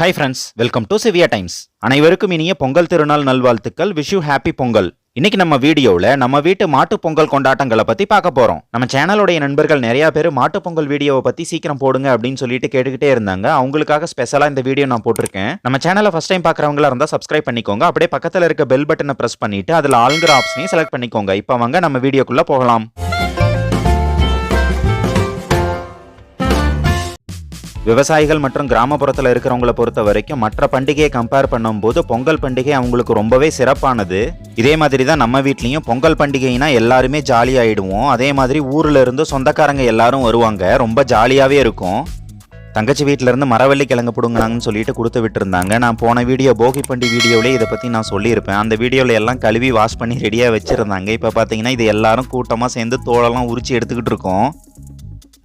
Hi friends welcome to Siviya times அனைவருக்கும் இனிய பொங்கல் திருநாள் நல்வாழ்த்துக்கள். Wish you happy Pongal. இன்னைக்கு நம்ம வீடியோவில் நம்ம வீட்டு மாட்டு பொங்கல் கொண்டாட்டங்களை பற்றி பார்க்க போகிறோம் நம்ம சேனலுடைய நண்பர்கள் நிறைய பேர் மாட்டு பொங்கல் வீடியோவை பற்றி சீக்கிரம் போடுங்க அப்படின்னு சொல்லிட்டு கேட்டுக்கிட்டே இருந்தாங்க. அவங்களுக்காக ஸ்பெஷலாக இந்த வீடியோ நான் போட்டிருக்கேன். நம்ம சேனலை ஃபஸ்ட் டைம் பார்க்குறவங்களா இருந்தால் சப்ஸ்கிரைப் பண்ணிக்கோங்க. அப்படியே பக்கத்தில் இருக்க பெல் பட்டனை ப்ரெஸ் பண்ணிட்டு அதில் ஆளுங்கிற ஆப்ஷனையும் செலக்ட் பண்ணிக்கோங்க. இப்போ வாங்க நம்ம வீடியோக்குள்ளே போகலாம். விவசாயிகள் மற்றும் கிராமப்புறத்தில் இருக்கிறவங்கள பொறுத்த வரைக்கும் மற்ற பண்டிகையை கம்பேர் பண்ணும்போது பொங்கல் பண்டிகை அவங்களுக்கு ரொம்பவே சிறப்பானது. இதே மாதிரி தான் நம்ம வீட்லேயும் பொங்கல் பண்டிகைனா எல்லாருமே ஜாலியாகிடுவோம் அதே மாதிரி ஊரில் இருந்து சொந்தக்காரங்க எல்லாரும் வருவாங்க. ரொம்ப ஜாலியாகவே இருக்கும். தங்கச்சி வீட்டிலேருந்து மரவள்ளி கிழங்கு பிடுங்கினாங்கன்னு சொல்லிட்டு கொடுத்து விட்டுருந்தாங்க. நான் போன வீடியோ போகி பண்டி வீடியோவிலே இதை பற்றி நான் சொல்லியிருப்பேன். அந்த வீடியோவில் எல்லாம் கழுவி வாஷ் பண்ணி ரெடியாக வச்சுருந்தாங்க. இப்போ பார்த்தீங்கன்னா இது எல்லாரும் கூட்டமாக சேர்ந்து தோலெல்லாம் உரிச்சு எடுத்துக்கிட்டு இருக்கோம்.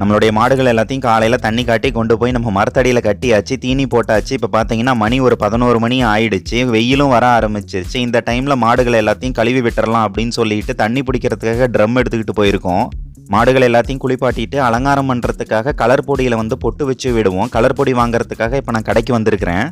நம்மளுடைய மாடுகள் எல்லாத்தையும் காலையில் தண்ணி காட்டி கொண்டு போய் நம்ம மரத்தடியில் கட்டியாச்சு தீனி போட்டாச்சு. இப்போ பார்த்தீங்கன்னா மணி ஒரு பதினோரு மணி ஆயிடுச்சு. வெயிலும் வர ஆரம்பிச்சிருச்சு. இந்த டைமில் மாடுகள் எல்லாத்தையும் கழுவி விட்டுறலாம் அப்படின்னு சொல்லிட்டு தண்ணி பிடிக்கிறதுக்காக ட்ரம் எடுத்துக்கிட்டு போயிருக்கோம். மாடுகள் எல்லாத்தையும் குளிப்பாட்டிட்டு அலங்காரம் பண்ணுறதுக்காக கலர் பொடியில் வந்து பொட்டு வச்சு விடுவோம். கலர் பொடி வாங்குறதுக்காக இப்போ நான் கடைக்கு வந்திருக்கிறேன்.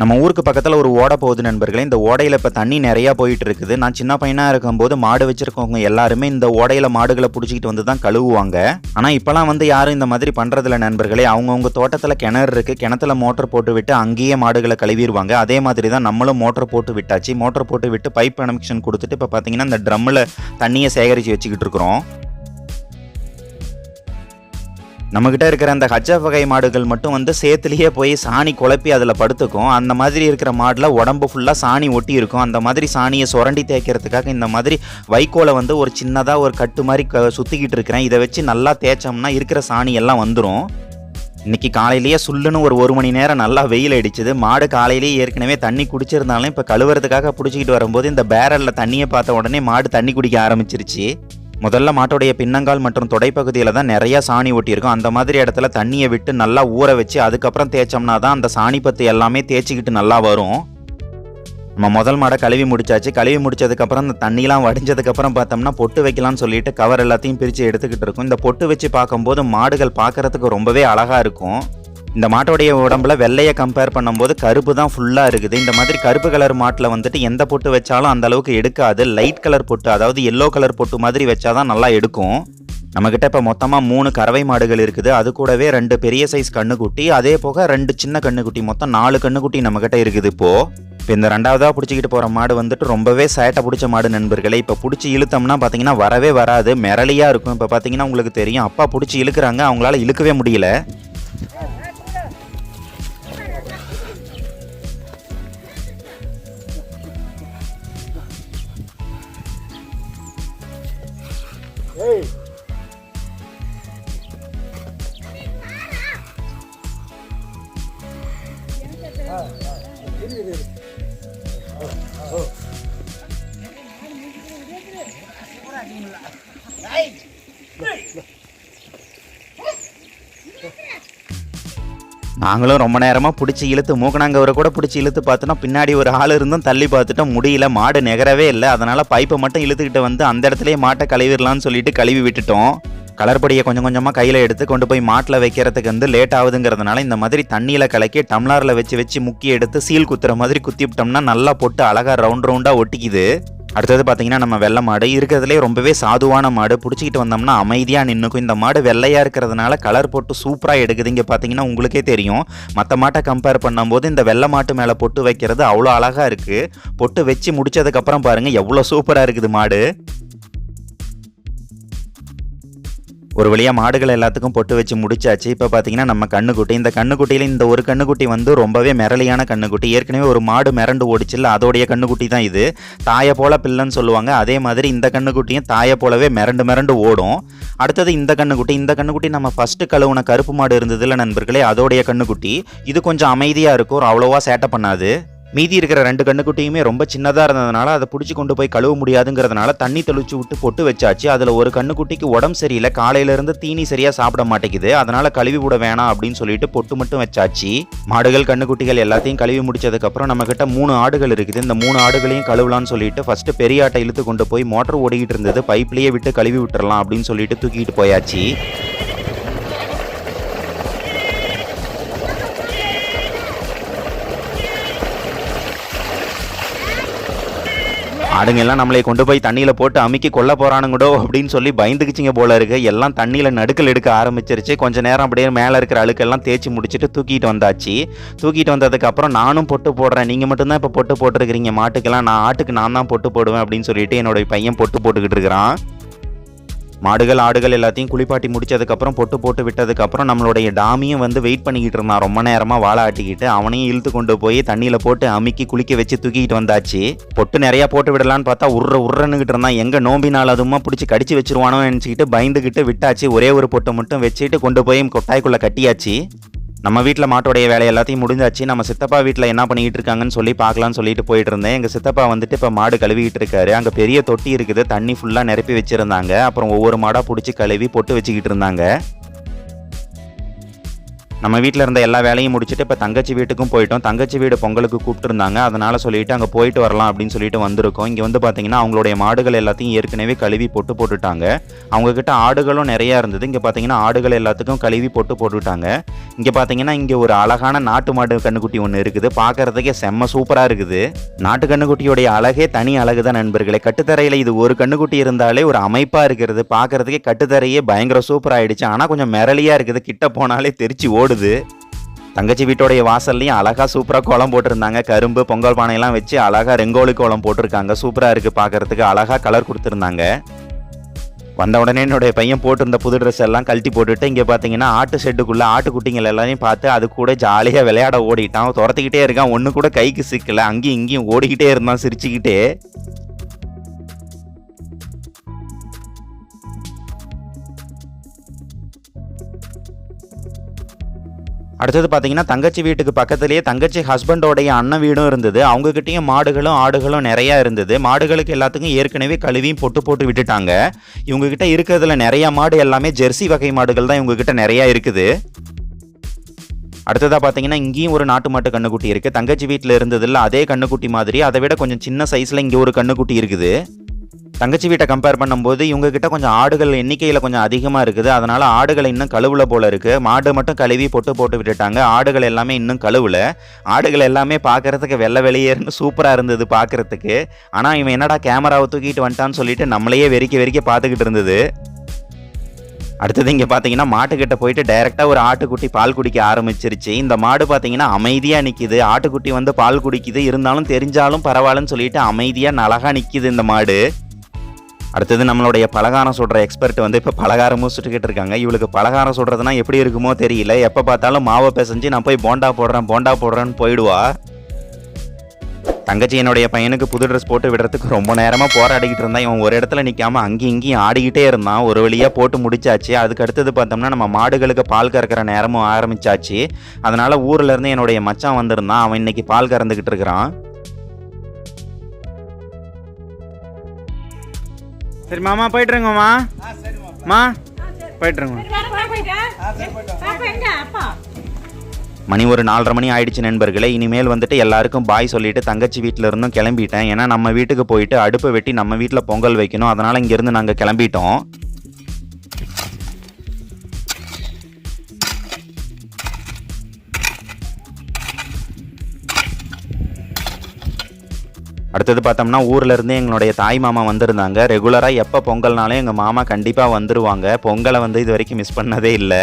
நம்ம ஊருக்கு பக்கத்தில் ஒரு ஓடை போகுது நண்பர்களே. இந்த ஓடையில் இப்போ தண்ணி நிறையா போயிட்டு இருக்குது நான் சின்ன பையனாக இருக்கும்போது மாடு வச்சுருக்கவங்க எல்லாருமே இந்த ஓடையில் மாடுகளை பிடிச்சிக்கிட்டு வந்து தான் கழுவுவாங்க. ஆனால் இப்போலாம் வந்து யாரும் இந்த மாதிரி பண்ணுறதில்ல நண்பர்களே. அவங்கவுங்க தோட்டத்தில் கிணறு இருக்குது கிணத்துல மோட்டர் போட்டு விட்டு அங்கேயே மாடுகளை கழுவிடுவாங்க. அதே மாதிரி தான் நம்மளும் மோட்டர் போட்டு விட்டாச்சு. மோட்டர் போட்டு விட்டு பைப் கனெக்ஷன் கொடுத்துட்டு இப்போ பார்த்தீங்கன்னா இந்த ட்ரம்மில் தண்ணியை சேகரித்து வச்சுக்கிட்டு இருக்கிறோம். நம்மக்கிட்ட இருக்கிற அந்த ஹச்எஃப் வகை மாடுகள் மட்டும் வந்து சேத்துலேயே போய் சாணி குழப்பி அதில் படுத்துக்கும். அந்த மாதிரி இருக்கிற மாடில் உடம்பு ஃபுல்லாக சாணி ஒட்டி இருக்கும். அந்த மாதிரி சாணியை சுரண்டி தேய்க்கிறதுக்காக இந்த மாதிரி வைக்கோலை வந்து ஒரு சின்னதாக ஒரு கட்டு மாதிரி க சுற்றிக்கிட்டு இருக்கிறேன். இதை வச்சு நல்லா தேய்ச்சோம்னா இருக்கிற சாணி எல்லாம் வந்துடும் இன்னைக்கு காலையிலேயே சுள்ளுன்னு ஒரு ஒரு மணி நேரம் நல்லா வெயில் அடிச்சுது. மாடு காலையிலேயே ஏற்கனவே தண்ணி குடிச்சிருந்தாலும் இப்போ கழுவுறதுக்காக பிடிச்சிக்கிட்டு வரும்போது இந்த பேரலில் தண்ணியை பார்த்த உடனே மாடு தண்ணி குடிக்க ஆரம்பிச்சிருச்சு. முதல்ல மாட்டோடைய பின்னங்கால் மற்றும் தொடைப்பகுதியில் தான் நிறையா சாணி ஒட்டியிருக்கும். அந்த மாதிரி இடத்துல தண்ணியை விட்டு நல்லா ஊற வச்சு அதுக்கப்புறம் தேய்ச்சோம்னா தான் அந்த சாணி பத்து எல்லாமே தேய்ச்சிக்கிட்டு நல்லா வரும். நம்ம முதல் மாடை கழுவி முடிச்சாச்சு. கழுவி முடிச்சதுக்கப்புறம் இந்த தண்ணிலாம் வடிஞ்சதுக்கப்புறம் பார்த்தோம்னா பொட்டு வைக்கலாம்னு சொல்லிட்டு கவர் எல்லாத்தையும் பிரித்து எடுத்துக்கிட்டு இருக்கும். இந்த பொட்டு வச்சு பார்க்கும்போது மாடுகள் பார்க்கறதுக்கு ரொம்பவே அழகாக இருக்கும். இந்த மாட்டோடைய உடம்புல வெள்ளையை கம்பேர் பண்ணும்போது கருப்பு தான் ஃபுல்லாக இருக்குது. இந்த மாதிரி கருப்பு கலர் மாட்டில் வந்துட்டு எந்த பொட்டு வச்சாலும் அந்த அளவுக்கு எடுக்காது. லைட் கலர் பொட்டு அதாவது எல்லோ கலர் பொட்டு மாதிரி வச்சாதான் நல்லா எடுக்கும். நம்மக்கிட்ட இப்போ மொத்தமாக மூணு கறவை மாடுகள் இருக்குது. அது கூடவே ரெண்டு பெரிய சைஸ் கண்ணுக்குட்டி அதே போக ரெண்டு சின்ன கண்ணுக்குட்டி. மொத்தம் நாலு கண்ணுக்குட்டி நம்மக்கிட்ட இருக்குது இப்போது இப்போ இந்த ரெண்டாவதாக பிடிச்சிக்கிட்டு போகிற மாடு வந்துட்டு ரொம்பவே சேட்டை பிடிச்ச மாடு நண்பர்களே. இப்போ பிடிச்சி இழுத்தோம்னா பார்த்தீங்கன்னா வரவே வராது. மிரளியாக இருக்கும். இப்போ பார்த்தீங்கன்னா உங்களுக்கு தெரியும். அப்பா பிடிச்சி இழுக்கிறாங்க. அவங்களால இழுக்கவே முடியல. ஏய். ஆ இரு இரு. நாங்களும் ரொம்ப நேரமாக பிடிச்சி இழுத்து மூக்கணாங்கவரை கூட பிடிச்சி இழுத்து பார்த்தோன்னா பின்னாடி ஒரு ஆள் இருந்தும் தள்ளி பார்த்துட்டோம். முடியல மாடு நிகரவே இல்லை. அதனால் பைப்பை மட்டும் இழுத்துக்கிட்டு வந்து அந்த இடத்துலயே மாட்டை கழுவிடலான்னு சொல்லிட்டு கழுவி விட்டுட்டோம். கலர்படியை கொஞ்சம் கொஞ்சமாக கையில் எடுத்து கொண்டு போய் மாட்டில் வைக்கிறதுக்கு வந்து லேட் ஆகுதுங்கிறதுனால இந்த மாதிரி தண்ணியில் கலக்கி டம்ளாரில் வச்சு வச்சு முக்கி எடுத்து சீல் குத்துற மாதிரி குத்திவிட்டோம்னா நல்லா போட்டு அழகாக ரவுண்ட் ரவுண்டாக ஒட்டிக்குது. அடுத்தது பார்த்தீங்கன்னா நம்ம வெள்ளை மாடு. இருக்கிறதுலே ரொம்பவே சாதுவான மாடு. பிடிச்சிக்கிட்டு வந்தோம்னா அமைதியாக நின்றுக்கும் இந்த மாடு வெள்ளையாக இருக்கிறதுனால கலர் போட்டு சூப்பராக எடுக்குது. இங்கே பார்த்தீங்கன்னா உங்களுக்கே தெரியும். மற்ற மாட்டை கம்பேர் பண்ணும்போது இந்த வெள்ளை மாட்டு மேலே பொட்டு வைக்கிறது அவ்வளோ அழகாக இருக்குது பொட்டு வச்சு முடிச்சதுக்கப்புறம் பாருங்கள் எவ்வளோ சூப்பராக இருக்குது மாடு. ஒரு வழியாக மாடுகள் எல்லாத்துக்கும் பொட்டு வச்சு முடிச்சாச்சு. இப்போ பார்த்தீங்கன்னா நம்ம கண்ணுக்குட்டி. இந்த கண்ணுக்குட்டியில் இந்த ஒரு கண்ணுக்குட்டி வந்து ரொம்பவே மிரளியான கண்ணுக்குட்டி. ஏற்கனவே ஒரு மாடு மிரண்டு ஓடிச்சில்ல அதோடைய கண்ணுக்குட்டி தான் இது. தாயை போல பிள்ளைன்னு சொல்லுவாங்க. அதே மாதிரி இந்த கண்ணுக்குட்டியும் தாயை போலவே மிரண்டு மிரண்டு ஓடும். அடுத்தது இந்த கண்ணுக்குட்டி. இந்த கண்ணுக்குட்டி நம்ம ஃபஸ்ட்டு கழுவுன கருப்பு மாடு இருந்ததில்ல நண்பர்களே அதோடைய கண்ணுக்குட்டி. இது கொஞ்சம் அமைதியாக இருக்கும். ஒரு அவ்வளோவா சேட்டை பண்ணாது. மீதி இருக்கிற ரெண்டு கண்ணுக்குட்டியுமே ரொம்ப சின்னதாக இருந்ததுனால அதை பிடிச்சி கொண்டு போய் கழுவ முடியாதுங்கிறதுனால தண்ணி தெளிச்சு விட்டு பொட்டு வச்சாச்சு. அதில் ஒரு கண்ணுக்குட்டிக்கு உடம்பு சரியில்லை. காலையிலேருந்து தீனி சரியாக சாப்பிட மாட்டேங்குது. அதனால் கழுவி விட வேணாம் அப்படின்னு சொல்லிட்டு பொட்டு மட்டும் வச்சாச்சு. மாடுகள் கண்ணுக்குட்டிகள் எல்லாத்தையும் கழுவி முடிச்சதுக்கப்புறம் நம்மக்கிட்ட மூணு ஆடுகள் இருக்குது. இந்த மூணு ஆடுகளையும் கழுவலாம்னு சொல்லிட்டு ஃபஸ்ட்டு பெரிய ஆட்டை இழுத்து கொண்டு போய் மோட்டர் ஓடிக்கிட்டு இருந்தது. பைப்லேயே விட்டு கழுவி விட்டுறலாம் அப்படின்னு சொல்லிட்டு தூக்கிட்டு போயாச்சு. ஆடுங்க எல்லாம் நம்மளை கொண்டு போய் தண்ணியில் போட்டு அமுக்கி கொல்ல போறானுங்கடோ அப்படின்னு சொல்லி பயந்துக்குச்சிங்க போல இருக்கு. எல்லாம் தண்ணியில் நடுக்கல் எடுக்க ஆரம்பிச்சிருச்சு. கொஞ்ச நேரம் அப்படியே மேலே இருக்கிற அழுக்கெல்லாம் தேய்ச்சி முடிச்சுட்டு தூக்கிட்டு வந்தாச்சு. தூக்கிட்டு வந்ததுக்கு அப்புறம் நானும் பொட்டு போடுறேன். நீங்கள் மட்டும்தான் இப்போ பொட்டு போட்டிருக்கிறீங்க. மாட்டுக்கெல்லாம் நான் ஆட்டுக்கு நான் தான் பொட்டு போடுவேன் அப்படின்னு சொல்லிட்டு என்னோட பையன் பொட்டு போட்டுக்கிட்டு இருக்கிறான். மாடுகள் ஆடுகள் எல்லாத்தையும் குளிப்பாட்டி முடிச்சதுக்கப்புறம் பொட்டு போட்டு விட்டதுக்கப்புறம் நம்மளுடைய டாமியும் வந்து வெயிட் பண்ணிக்கிட்டு இருந்தான். ரொம்ப நேரமாக வாழை ஆட்டிக்கிட்டு அவனையும் இழுத்து கொண்டு போய் தண்ணியில் போட்டு அமுக்கி குளிக்க வச்சு தூக்கிட்டு வந்தாச்சு. பொட்டு நிறையா போட்டு விடலான்னு பார்த்தா உர்ற உர்றன்னுகிட்டு இருந்தான். எங்கே நோம்பினால் அதுமா பிடிச்சி கடிச்சு வச்சிருவானோ நினச்சிக்கிட்டு பயந்துக்கிட்டு விட்டாச்சு. ஒரே ஒரு பொட்டு மட்டும் வச்சுட்டு கொண்டு போய் கொட்டாய்க்குள்ளே கட்டியாச்சு. நம்ம வீட்டில் மாட்டோடைய வேலை எல்லாத்தையும் முடிஞ்சாச்சு. நம்ம சித்தப்பா வீட்டில் என்ன பண்ணிக்கிட்டு இருக்காங்கன்னு சொல்லி பார்க்கலாம்னு சொல்லிட்டு போயிட்டு இருந்தேன் எங்கள் சித்தப்பா வந்துட்டு இப்போ மாடு கழுவிக்கிட்டு இருக்காரு. அங்கே பெரிய தொட்டி இருக்குது. தண்ணி ஃபுல்லாக நிரப்பி வச்சுருந்தாங்க. அப்புறம் ஒவ்வொரு மாடாக பிடிச்சி கழுவி பொட்டு வச்சுக்கிட்டு இருந்தாங்க. நம்ம வீட்டில் இருந்த எல்லா வேலையும் முடிச்சுட்டு இப்போ தங்கச்சி வீட்டுக்கும் போயிட்டோம். தங்கச்சி வீடு பொங்கலுக்கு கூப்பிட்டுருந்தாங்க. அதனால் சொல்லிட்டு அங்கே போயிட்டு வரலாம் அப்படின்னு சொல்லிட்டு வந்திருக்கோம். இங்கே வந்து பார்த்தீங்கன்னா அவங்களுடைய மாடுகள் எல்லாத்தையும் ஏற்கனவே கழுவி பொட்டு போட்டுட்டாங்க. அவங்கக்கிட்ட ஆடுகளும் நிறையா இருந்தது. இங்கே பார்த்தீங்கன்னா ஆடுகள் எல்லாத்துக்கும் கழுவி பொட்டு போட்டுட்டாங்க. இங்கே பார்த்தீங்கன்னா இங்கே ஒரு அழகான நாட்டு மாடு கண்ணுக்குட்டி ஒன்று இருக்குது. பார்க்கறதுக்கே செம்ம சூப்பராக இருக்குது. நாட்டு கண்ணுக்குட்டியோடைய அழகே தனி அழகு தான் நண்பர்களே. கட்டுத்தரையில் இது ஒரு கண்ணுக்குட்டி இருந்தாலே ஒரு அமைப்பாக இருக்கிறது. பார்க்கறதுக்கே கட்டுத்தரையே பயங்கர சூப்பர் ஆயிடுச்சு ஆனால் கொஞ்சம் மிரளியாக இருக்குது. கிட்ட போனாலே தெரிச்சு ஓடுது தங்கச்சி வீட்டோடைய வாசல்லையும் அழகா சூப்பராக கோலம் போட்டிருந்தாங்க. கரும்பு பொங்கல் பானையெல்லாம் வச்சு அழகா ரெங்கோலி கோலம் போட்டிருக்காங்க. சூப்பராக இருக்குது பார்க்கறதுக்கு அழகா கலர் கொடுத்துருந்தாங்க. வந்த உடனே என்னுடைய பையன் போட்டிருந்த புது ட்ரெஸ் எல்லாம் கழட்டி போட்டுட்டு இங்கே பார்த்தீங்கன்னா ஆட்டு ஷெட்டுக்குள்ளே ஆட்டுக்குட்டிங்கள் எல்லாரையும் பார்த்து அது கூட ஜாலியாக விளையாட ஓடிட்டான். துரத்திக்கிட்டே இருக்கான். ஒன்று கூட கைக்கு சிக்கல. அங்கேயும் இங்கேயும் ஓடிக்கிட்டே இருந்தான் சிரிச்சுக்கிட்டே. அடுத்தது பார்த்தீங்கன்னா தங்கச்சி வீட்டுக்கு பக்கத்துலேயே தங்கச்சி ஹஸ்பண்டோடைய அண்ணன் வீடும் இருந்தது. அவங்கக்கிட்டேயும் மாடுகளும் ஆடுகளும் நிறையா இருந்தது. மாடுகளுக்கு எல்லாத்துக்கும் ஏற்கனவே கழுவியும் பொட்டு போட்டு விட்டுட்டாங்க. இவங்ககிட்ட இருக்கிறதுல நிறையா மாடு எல்லாமே ஜெர்சி வகை மாடுகள் தான் இவங்ககிட்ட நிறையா இருக்குது. அடுத்ததாக பார்த்தீங்கன்னா இங்கேயும் ஒரு நாட்டு மாட்டு கண்ணுக்குட்டி இருக்குது தங்கச்சி வீட்டில் இருந்ததில்ல அதே கண்ணுக்குட்டி மாதிரி. அதை விட கொஞ்சம் சின்ன சைஸில் இங்கே ஒரு கண்ணுக்குட்டி இருக்குது. தங்கச்சி வீட்டை கம்பேர் பண்ணும்போது இவங்க கிட்ட கொஞ்சம் ஆடுகள் எண்ணிக்கையில் கொஞ்சம் அதிகமாக இருக்குது. அதனால் ஆடுகள் இன்னும் கழுவுல போல இருக்குது மாடு மட்டும் கழுவி பொட்டு போட்டு விட்டுட்டாங்க. ஆடுகள் எல்லாமே இன்னும் கழுவுல. ஆடுகள் எல்லாமே பார்க்கறதுக்கு வெள்ளை வெளியேறுன்னு சூப்பராக இருந்தது பார்க்கறதுக்கு ஆனால் இவன் என்னடா கேமராவை தூக்கிட்டு வந்துட்டான்னு சொல்லிட்டு நம்மளையே வெறிக்க வெறிக்க பார்த்துக்கிட்டு இருந்தது. அடுத்தது இங்கே பார்த்தீங்கன்னா மாட்டுக்கிட்ட போயிட்டு டைரெக்டாக ஒரு ஆட்டுக்குட்டி பால் குடிக்க ஆரம்பிச்சிருச்சு. இந்த மாடு பார்த்தீங்கன்னா அமைதியாக நிற்கிது ஆட்டுக்குட்டி வந்து பால் குடிக்குது. இருந்தாலும் தெரிஞ்சாலும் பரவாயில்லன்னு சொல்லிட்டு அமைதியாக அழகாக நிற்கிது இந்த மாடு. அடுத்தது நம்மளுடைய பலகாரம் சுடுற எக்ஸ்பர்ட் வந்து இப்போ பலகாரமும் சுட்டுக்கிட்டு இருக்காங்க. இவளுக்கு பலகாரம் சுடுறதுனா எப்படி இருக்குமோ தெரியல. எப்போ பார்த்தாலும் மாவை பிசைஞ்சு நான் போய் போண்டா போடுறேன் போண்டா போடுறேன்னு போயிடுவா. தங்கச்சி என்னுடைய பையனுக்கு புது ட்ரெஸ் போட்டு விடுறதுக்கு ரொம்ப நேரமாக போராடிக்கிட்டு இருந்தான். இவன் ஒரு இடத்துல நிற்காம அங்கேயும் இங்கேயும் ஆடிக்கிட்டே இருந்தான். ஒரு வழியாக போட்டு முடிச்சாச்சு. அதுக்கு அடுத்தது பார்த்தோம்னா நம்ம மாடுகளுக்கு பால் கறக்கிற நேரமும் ஆரம்பிச்சாச்சு. அதனால் ஊரில் இருந்து என்னுடைய மச்சான் வந்திருந்தான். அவன் இன்னைக்கு பால் கறந்துக்கிட்டு இருக்கிறான். சரி மாமா போயிட்டுருங்கம்மா. மா போயிட்டுருங்க. மணி ஒரு நாலரை மணி ஆயிடுச்சு நண்பர்களே. இனிமேல் வந்துட்டு எல்லாருக்கும் பாய் சொல்லிட்டு தங்கச்சி வீட்டில் இருந்தும் கிளம்பிட்டேன். ஏன்னா நம்ம வீட்டுக்கு போயிட்டு அடுப்பை வெட்டி நம்ம வீட்டில் பொங்கல் வைக்கணும். அதனால் இங்கேருந்து நாங்கள் கிளம்பிட்டோம். அடுத்தது பார்த்தோம்னா ஊர்ல இருந்து எங்களுடைய தாய் மாமா வந்திருந்தாங்க. ரெகுலராக எப்போ பொங்கல்னாலும் எங்கள் மாமா கண்டிப்பாக வந்துருவாங்க. பொங்கலை வந்து இது வரைக்கும் மிஸ் பண்ணதே இல்லை.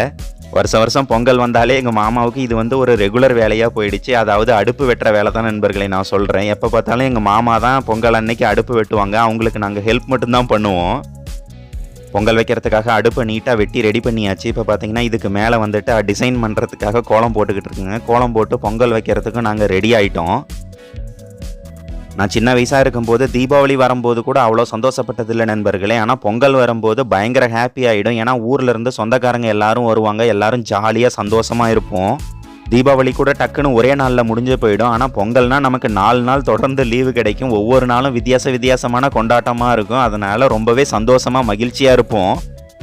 வருஷம் வருஷம் பொங்கல் வந்தாலே எங்கள் மாமாவுக்கு இது வந்து ஒரு ரெகுலர் வேலையாக போயிடுச்சு. அதாவது அடுப்பு வெட்டுற வேலை தான் நண்பர்களை நான் சொல்கிறேன் எப்போ பார்த்தாலும் எங்கள் மாமா தான் பொங்கல் அன்னைக்கு அடுப்பு வெட்டுவாங்க. அவங்களுக்கு நாங்கள் ஹெல்ப் மட்டும்தான் பண்ணுவோம். பொங்கல் வைக்கிறதுக்காக அடுப்பை நீட்டாக வெட்டி ரெடி பண்ணியாச்சு. இப்போ பார்த்தீங்கன்னா இதுக்கு மேலே வந்துட்டு டிசைன் பண்ணுறதுக்காக கோலம் போட்டுக்கிட்டு இருக்குங்க. கோலம் போட்டு பொங்கல் வைக்கிறதுக்கும் நாங்கள் ரெடி ஆகிட்டோம் நான் சின்ன வயசாக இருக்கும்போது தீபாவளி வரும்போது கூட அவ்வளோ சந்தோஷப்பட்டதில்லை நண்பர்களே. ஆனால் பொங்கல் வரும்போது பயங்கர ஹாப்பி ஆகிடும் ஏன்னா ஊரில் இருந்து சொந்தக்காரங்க எல்லாரும் வருவாங்க. எல்லாரும் ஜாலியாக சந்தோஷமாக இருப்போம். தீபாவளி கூட டக்குன்னு ஒரே நாளில் முடிஞ்சு போயிடும். ஆனால் பொங்கல்னால் நமக்கு நாலு நாள் தொடர்ந்து லீவு கிடைக்கும். ஒவ்வொரு நாளும் வித்தியாச வித்தியாசமான கொண்டாட்டமாக இருக்கும். அதனால் ரொம்பவே சந்தோஷமாக மகிழ்ச்சியாக இருப்போம்.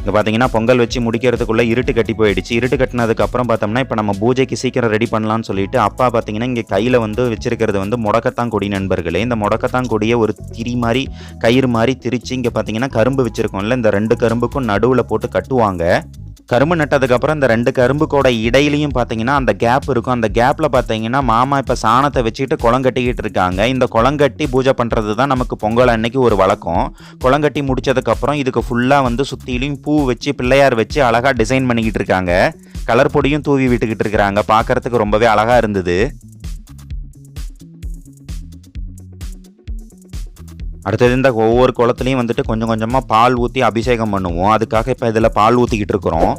இங்கே பார்த்தீங்கன்னா பொங்கல் வச்சு முடிக்கிறதுக்குள்ளே இருட்டு கட்டி போயிடுச்சு. இருட்டு கட்டினதுக்கு அப்புறம் பார்த்தோம்னா இப்போ நம்ம பூஜைக்கு சீக்கிரம் ரெடி பண்ணலாம்னு சொல்லிட்டு அப்பா பார்த்தீங்கன்னா இங்கே கையில் வந்து வச்சிருக்கிறது வந்து முடக்கத்தான் கொடி நண்பர்களே. இந்த முடக்கத்தான் கொடியை ஒரு திரி மாதிரி கயிறு மாதிரி திரிச்சு இங்கே பார்த்தீங்கன்னா கரும்பு வச்சிருக்கோம்ல இந்த ரெண்டு கரும்புக்கும் நடுவில் போட்டு கட்டுவாங்க. கரும்பு நட்டதுக்கப்புறம் இந்த ரெண்டு கரும்புக்கோட இடையிலையும் பார்த்தீங்கன்னா அந்த கேப் இருக்கும். அந்த கேப்பில் பார்த்தீங்கன்னா மாமா இப்போ சாணத்தை வச்சுக்கிட்டு குளம் கட்டிக்கிட்டு இருக்காங்க. இந்த குளம் கட்டி பூஜை பண்ணுறது தான் நமக்கு பொங்கல் அன்னைக்கு ஒரு வழக்கம். குளம் கட்டி முடிச்சதுக்கப்புறம் இதுக்கு ஃபுல்லாக வந்து சுற்றிலையும் பூ வச்சு பிள்ளையார் வச்சு அழகாக டிசைன் பண்ணிக்கிட்டு இருக்காங்க. கலர் பொடியும் தூவி விட்டுக்கிட்டு இருக்கிறாங்க. பார்க்கறதுக்கு ரொம்பவே அழகாக இருந்தது. அடுத்தது இந்த ஒவ்வொரு குளத்துலையும் வந்துட்டு கொஞ்சம் கொஞ்சமாக பால் ஊற்றி அபிஷேகம் பண்ணுவோம். அதுக்காக இப்போ இதில் பால் ஊற்றிக்கிட்டு இருக்கிறோம்.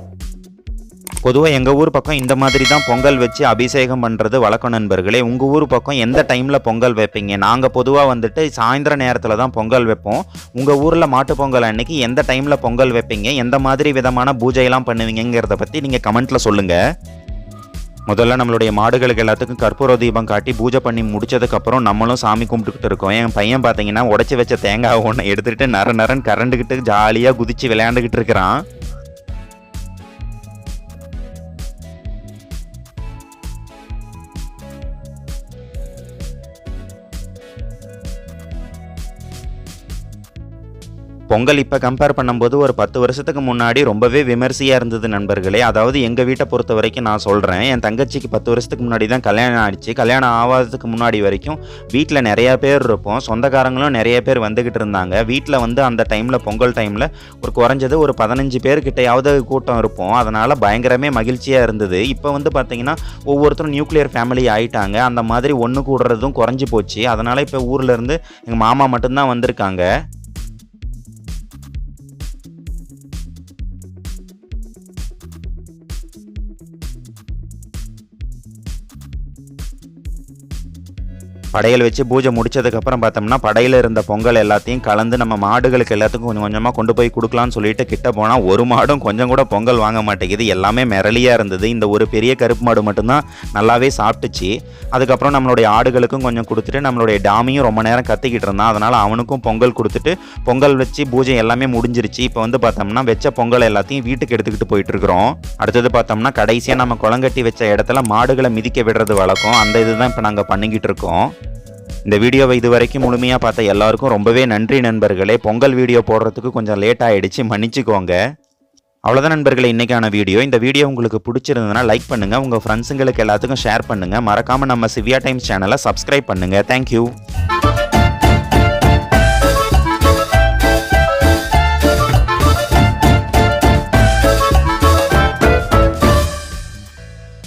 பொதுவாக எங்கள் ஊர் பக்கம் இந்த மாதிரி தான் பொங்கல் வச்சு அபிஷேகம் பண்ணுறது வழக்கம் நண்பர்களே. உங்கள் ஊர் பக்கம் எந்த டைமில் பொங்கல் வைப்பீங்க? நாங்கள் பொதுவாக வந்துட்டு சாயந்தர நேரத்தில் தான் பொங்கல் வைப்போம். உங்கள் ஊரில் மாட்டு பொங்கல் அன்னைக்கு எந்த டைமில் பொங்கல் வைப்பீங்க? எந்த மாதிரி விதமான பூஜையெல்லாம் பண்ணுவீங்கிறத பற்றி நீங்கள் கமெண்ட்டில் சொல்லுங்கள் முதல்ல நம்மளுடைய மாடுகளுக்கு எல்லாத்துக்கும் கற்பூர தீபம் காட்டி பூஜை பண்ணி முடிச்சதுக்கப்புறம் நம்மளும் சாமி கும்பிட்டுக்கிட்டு இருக்கோம். என் பையன் பார்த்தீங்கன்னா உடச்சி வச்ச தேங்காய் ஒன்று எடுத்துகிட்டு நர நரன் கரண்டுக்கிட்டு ஜாலியாக குதிச்சு விளையாண்டுக்கிட்டு இருக்கிறான். பொங்கல் இப்போ கம்பேர் பண்ணும்போது ஒரு பத்து வருஷத்துக்கு முன்னாடி ரொம்பவே விமர்சையாக இருந்தது நண்பர்களே. அதாவது எங்கள் வீட்டை பொறுத்த வரைக்கும் நான் சொல்கிறேன் என் தங்கச்சிக்கு பத்து வருஷத்துக்கு முன்னாடி தான் கல்யாணம் ஆயிடுச்சு. கல்யாணம் ஆகாததுக்கு முன்னாடி வரைக்கும் வீட்டில் நிறையா பேர் இருப்போம். சொந்தக்காரங்களும் நிறைய பேர் வந்துக்கிட்டு இருந்தாங்க. வீட்டில் வந்து அந்த டைமில் பொங்கல் டைமில் ஒரு குறைஞ்சது ஒரு பதினஞ்சு பேர்கிட்டையாவது கூட்டம் இருப்போம். அதனால் பயங்கரமே மகிழ்ச்சியாக இருந்தது. இப்போ வந்து பார்த்திங்கன்னா ஒவ்வொருத்தரும் நியூக்ளியர் ஃபேமிலி ஆயிட்டாங்க. அந்த மாதிரி ஒன்று கூடுறதும் குறைஞ்சி போச்சு. அதனால் இப்போ ஊரில் இருந்து எங்கள் மாமா மட்டும்தான் வந்திருக்காங்க. படையல் வச்சு பூஜை முடிச்சதுக்கப்புறம் பார்த்தோம்னா படையில் இருந்த பொங்கல் எல்லாத்தையும் கலந்து நம்ம மாடுகளுக்கு எல்லாத்துக்கும் கொஞ்சம் கொஞ்சமாக கொண்டு போய் கொடுக்கலாம்னு சொல்லிட்டு கிட்ட போனால் ஒரு மாடும் கொஞ்சம் கூட பொங்கல் வாங்க மாட்டேங்குது. எல்லாமே மிரளியாக இருந்தது. இந்த ஒரு பெரிய கருப்பு மாடு மட்டும்தான் நல்லாவே சாப்பிட்டுச்சு. அதுக்கப்புறம் நம்மளுடைய ஆடுகளுக்கும் கொஞ்சம் கொடுத்துட்டு நம்மளுடைய டாமியும் ரொம்ப நேரம் கத்திக்கிட்டு இருந்தான். அதனால் அவனுக்கும் பொங்கல் கொடுத்துட்டு பொங்கல் வச்சு பூஜை எல்லாமே முடிஞ்சிருச்சு. இப்போ வந்து பார்த்தோம்னா வச்ச பொங்கல் எல்லாத்தையும் வீட்டுக்கு எடுத்துக்கிட்டு போயிட்டு இருக்கிறோம். அடுத்தது பார்த்தோம்னா கடைசியாக நம்ம குளங்கட்டி வச்ச இடத்துல மாடுகளை மிதிக்க விடுறது வழக்கம். அந்த இதுதான் இப்போ நாங்கள் பண்ணிக்கிட்டு இருக்கோம். இந்த வீடியோவை இது வரைக்கும் முழுமையாக பார்த்த எல்லாருக்கும் ரொம்பவே நன்றி நண்பர்களே. பொங்கல் வீடியோ போடுறதுக்கு கொஞ்சம் லேட் ஆகிடுச்சு மன்னிச்சுக்கோங்க. அவ்வளோதான் நண்பர்களே இன்றைக்கான வீடியோ. இந்த வீடியோ உங்களுக்கு பிடிச்சிருந்ததுன்னா லைக் பண்ணுங்கள் உங்கள் ஃப்ரெண்ட்ஸுங்களுக்கு எல்லாத்துக்கும் ஷேர் பண்ணுங்கள் மறக்காமல் நம்ம சிவியா டைம்ஸ் சேனலை சப்ஸ்கிரைப் பண்ணுங்கள் தேங்க்யூ